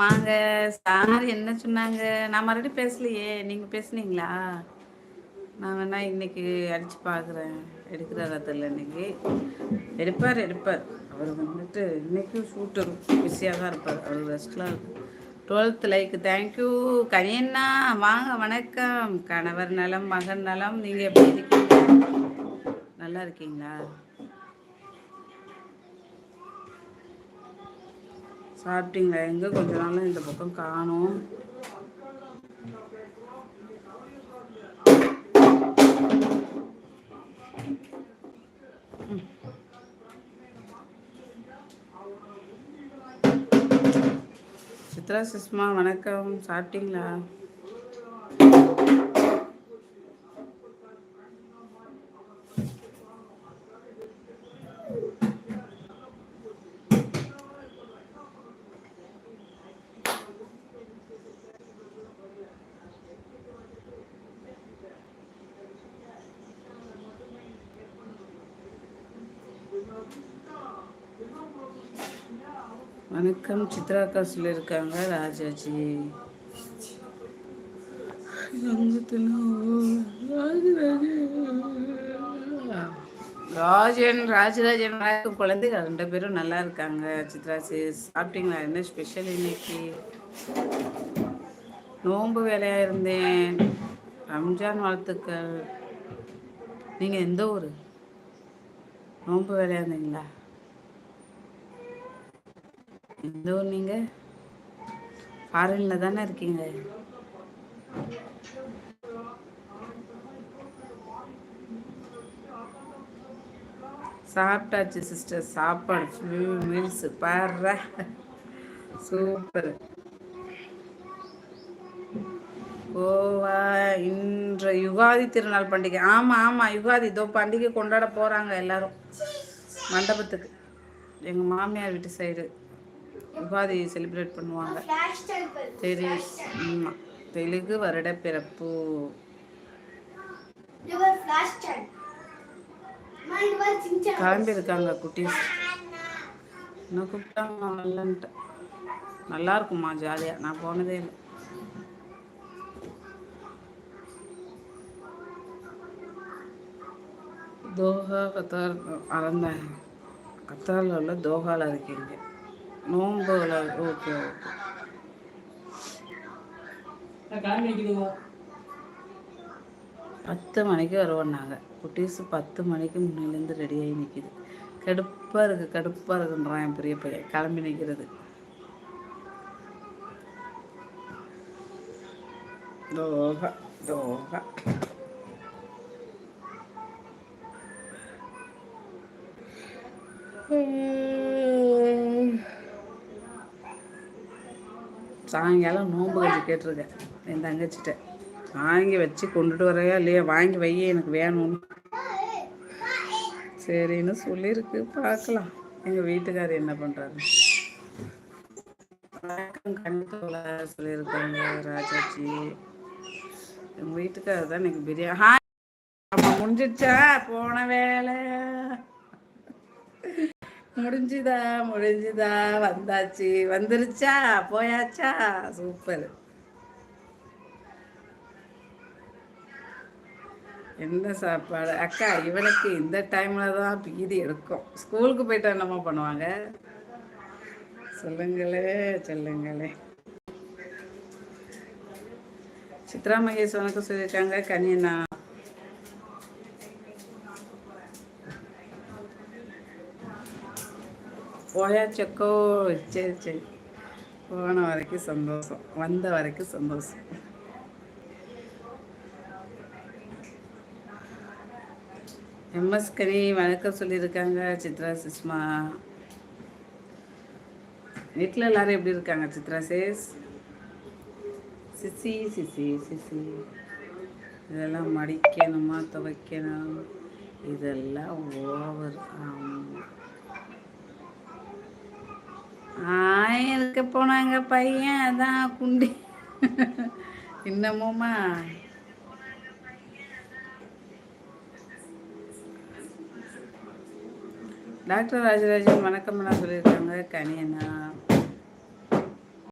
வாங்க. சார் என்ன சொன்னாங்க? நான் மறுபடியும் பேசலையே. நீங்க பேசுனீங்களா? நான் வேணா இன்னைக்கு அடிச்சு பார்க்குறேன் எடுக்கிறார் அதில் இன்னைக்கு. எடுப்பார் எடுப்பார். அவர் வந்துட்டு இன்னைக்கும் ஷூட்டு பிஸியாக தான் இருப்பார். அவர் ரெஸ்ட்லாம் இருக்கும் டுவெல்த் லைக் தேங்க்யூ கனியண்ணா வாங்க வணக்கம். கணவர் நலம் மகன் நலம். நீங்கள் எப்படி இருக்கீங்க? நல்லா இருக்கீங்களா? சாப்பிட்டீங்களா? எங்கே கொஞ்ச நாள் இந்த பக்கம் காணும். சித்ரா சுஷ்மா வணக்கம். சாப்பிட்டீங்களா? வணக்கம். சித்ராக்கா இருக்காங்க ராஜாஜி. ராஜன் ராஜராஜன் வணக்கம் குழந்தைகள் ரெண்டு பேரும் நல்லா இருக்காங்க. சித்ரா சாப்பிட்டீங்களா? என்ன ஸ்பெஷல் இன்னைக்கு? நோன்பு வேலையாக இருந்தேன். ரம்ஜான் வாழ்த்துக்கள். நீங்கள் எந்த ஊர்? நோன்பு வேலையாக இருந்தீங்களா? எந்த ஊர் நீங்கள் ஃபாரினில் தானே இருக்கீங்க. சாப்பிட்டாச்சு சிஸ்டர் சாப்பாடு ஃபுல் மீல்ஸ் பாரு சூப்பர். இன்று யுகாதி திருநாள் பண்டிகை. ஆமாம் ஆமாம் யுகாதி. இதோ பண்டிகை கொண்டாட போகிறாங்க எல்லாரும். மண்டபத்துக்கு. எங்கள் மாமியார் வீட்டு சைடு யுகாதி செலிப்ரேட் பண்ணுவாங்க. சரி ஆமாம் தெலுங்கு வருட பிறப்பு கிளம்பி இருக்காங்க குட்டீஸ். இன்னும் கூப்பிட்டாங்க நல்லா இருக்குமா ஜாலியாக நான் போனதே இல்லை. தோஹா கத்தார் அறந்தேன் கத்தாரில் உள்ள தோஹாவில் இருக்கீங்க. நோம்புல ஓகே. ஓகே பத்து மணிக்கு வருவோம் நாங்கள் குட்டீஸு பத்து மணிக்கு முன்னிலேருந்து ரெடியாகி நிற்கிது கடுப்பாக இருக்குது கடுப்பாக இருக்குன்றான் என் பெரிய பையன். கிளம்பி நிற்கிறது தோகா தோகா. சாயங்காலம் நோன்பு கஞ்சி கேட்டிருக்கேன். என் தங்கச்சிட்ட. வாங்கி வச்சு கொண்டுட்டு வரையா இல்லையா? வாங்கி வையே எனக்கு வேணும்னு. சரின்னு சொல்லியிருக்கு. பார்க்கலாம். எங்கள் வீட்டுக்காரர் என்ன பண்ணுறாரு கண்ணுல சொல்லியிருக்காங்க ராஜாச்சி எங்கள் வீட்டுக்காரர் தான் எனக்கு பிரியாணி ஹாய் முடிஞ்சிச்சா போன வேலை. முடிஞ்சுதா முடிஞ்சுதா வந்தாச்சு. வந்துருச்சா போயாச்சா? சூப்பர். என்ன சாப்பாடு? அக்கா இவனுக்கு இந்த டைமில் தான் பீதி எடுக்கும். ஸ்கூலுக்கு போயிட்டா என்னமா பண்ணுவாங்க? சொல்லுங்களே சொல்லுங்களே. சித்ரா மகேஷ் வணக்கம் சொல்லியிருக்காங்க கனியண்ணா போயாச்சக்கோ சரி சரி போன வரைக்கும் சந்தோஷம். வந்த வரைக்கும் சந்தோஷம். எம்எஸ் கனி வணக்கம் சொல்லியிருக்காங்க சித்ரா சுஷ்மா. வீட்டில் எல்லாரும் எப்படி இருக்காங்க சித்ரா சேஸ்? சிசி சிசி சிசி. இதெல்லாம் மடிக்கணுமா துவைக்கணும்? இதெல்லாம் ஓவர். ஆமாம் ஆயிருக்கு போனாங்க பையன் அதான் குண்டி. இன்னமுமா? டாக்டர் ராஜராஜன் வணக்கம் சொல்லியிருக்காங்க கனியண்ணா